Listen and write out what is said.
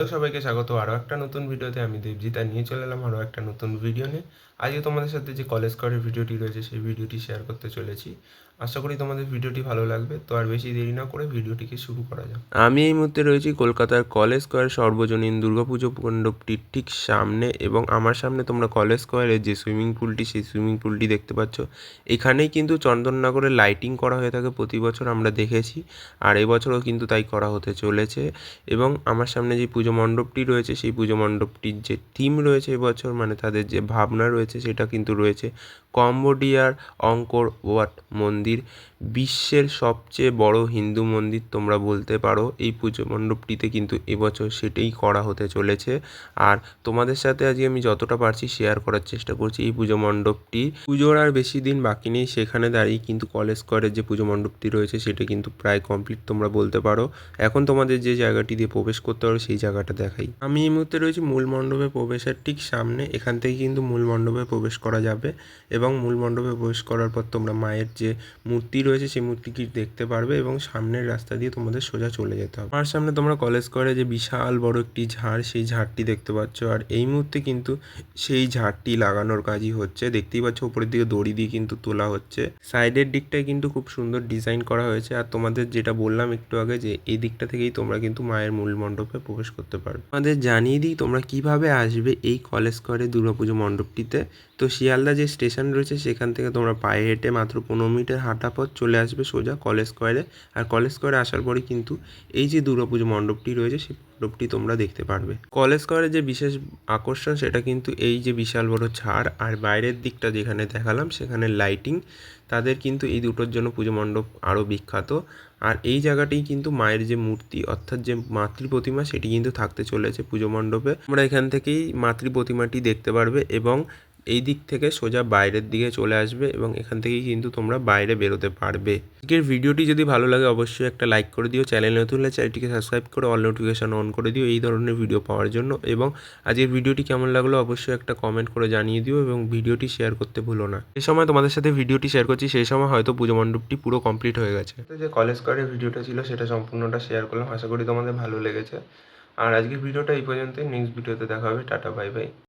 তো সবাইকে স্বাগত। আরও একটা নতুন ভিডিওতে আমি দেবজিতা নিয়ে চলে এলাম আরও একটা নতুন ভিডিও নিয়ে। আজকে তোমাদের সাথে যে কলেজ করে ভিডিওটি রয়েছে, সেই ভিডিওটি শেয়ার করতে চলেছি। আশা করি তোমাদের ভিডিওটি ভালো লাগবে। তো আর বেশি দেরি না করে ভিডিওটিকে শুরু করা যাক। আমি এই মুহূর্তে রয়েছি কলকাতার কলেজ স্কোয়ার সর্বজনীন দুর্গাপুজো মণ্ডপটির ঠিক সামনে এবং আমার সামনে তোমরা কলেজ স্কোয়ারের যে সুইমিং পুলটি, সেই সুইমিং পুলটি দেখতে পাচ্ছ। এখানেই কিন্তু চন্দননগরে লাইটিং করা হয়ে থাকে প্রতি বছর, আমরা দেখেছি। আর এবছরও কিন্তু তাই করা হতে চলেছে এবং আমার সামনে যে পুজো মণ্ডপটি রয়েছে, সেই পুজো মণ্ডপটির যে থিম রয়েছে এবছর মানে তাদের যে ভাবনা রয়েছে, সেটা কিন্তু রয়েছে কম্বোডিয়ার অঙ্কর ওয়াট মন্দির। বিশ্বের সবচেয়ে বড় হিন্দু মন্দির তোমরা বলতে পারো। এই পুজো মণ্ডপটিতে কিন্তু এবছর সেটাই করা হতে চলেছে। আর তোমাদের সাথে আজকে আমি যতটা পারছি শেয়ার করার চেষ্টা করছি এই পুজো মণ্ডপটি। পুজোর আর বেশি দিন বাকি নেই, সেখানে দাঁড়িয়ে কিন্তু কলেজ স্কোয়ারের যে পুজো মণ্ডপটি রয়েছে সেটা কিন্তু প্রায় কমপ্লিট তোমরা বলতে পারো। এখন তোমাদের যে জায়গাটি দিয়ে প্রবেশ করতে পারো সেই জায়গাটা দেখাই। আমি এই মুহূর্তে রয়েছি মূল মণ্ডপে প্রবেশের ঠিক সামনে। এখান থেকে কিন্তু মূল মণ্ডপে প্রবেশ করা যাবে এবং মূল মণ্ডপে প্রবেশ করার পর তোমরা মায়ের যে মূর্তি রয়েছে, সেই মূর্তিটি দেখতে পারবে এবং সামনের রাস্তা দিয়ে তোমাদের সোজা চলে যেতে হবে। আমার সামনে তোমরা কলেজ করে যে বিশাল বড় একটি ঝাড়, সেই ঝাড়টি দেখতে পাচ্ছ। আর এই মুহূর্তে কিন্তু সেই ঝাড়টি লাগানোর কাজই হচ্ছে। দেখতেই পাচ্ছ উপরের দিকে দড়ি দিয়ে কিন্তু তোলা হচ্ছে। সাইডের দিকটায় কিন্তু খুব সুন্দর ডিজাইন করা হয়েছে। আর তোমাদের যেটা বললাম একটু আগে যে, এই দিকটা থেকেই তোমরা কিন্তু মায়ের মূল মণ্ডপে প্রবেশ করতে পারবে। তোমাদের জানিয়ে দিই, তোমরা কীভাবে আসবে এই কলেজ করে দুর্গাপুজো মণ্ডপটিতে? তো শিয়ালদা যে স্টেশন রয়েছে, সেখান থেকে তোমরা পায়ে হেঁটে মাত্র পনেরো মিনিটের হাঁটা পথ চলে আসবে সোজা কলেজ স্কোয়ারে। আর কলেজ স্কোয়ারে আসার পরেই কিন্তু এই যে দুর্গাপুজো মণ্ডপটি রয়েছে, সেই মণ্ডপটি তোমরা দেখতে পারবে। কলেজ স্কোয়ারের যে বিশেষ আকর্ষণ, সেটা কিন্তু এই যে বিশাল বড় ছাড় আর বাইরের দিকটা যেখানে দেখালাম, সেখানে লাইটিং, তাদের কিন্তু এই দুটোর জন্য পুজো মণ্ডপ আরও বিখ্যাত। আর এই জায়গাটাই কিন্তু মায়ের যে মূর্তি, অর্থাৎ যে মাতৃ প্রতিমা, সেটি কিন্তু থাকতে চলেছে পুজো মণ্ডপে। তোমরা এখান থেকেই মাতৃ প্রতিমাটি দেখতে পারবে এবং এই দিক থেকে সোজা বাইরের দিকে চলে আসবে এবং এখান থেকেই কিন্তু তোমরা বাইরে বেরোতে পারবে। আজকের ভিডিওটি যদি ভালো লাগে অবশ্যই একটা লাইক করে দিও, চ্যানেল নতুন হলে চ্যানেলটিকে সাবস্ক্রাইব করে অল নোটিফিকেশান অন করে দিও এই ধরনের ভিডিও পাওয়ার জন্য এবং আজকের ভিডিওটি কেমন লাগল অবশ্যই একটা কমেন্ট করে জানিয়ে দিও এবং ভিডিওটি শেয়ার করতে ভুলো না। এই সময় তোমাদের সাথে ভিডিওটি শেয়ার করছি সেই সময় হয়তো পুজো মণ্ডপটি পুরো কমপ্লিট হয়ে গেছে। যে কলেজ স্কোয়ারের ভিডিওটা ছিল সেটা সম্পূর্ণটা শেয়ার করলাম। আশা করি তোমাদের ভালো লেগেছে। আর আজকের ভিডিওটা এই পর্যন্তই। নেক্সট ভিডিওতে দেখা হবে। Tata bye bye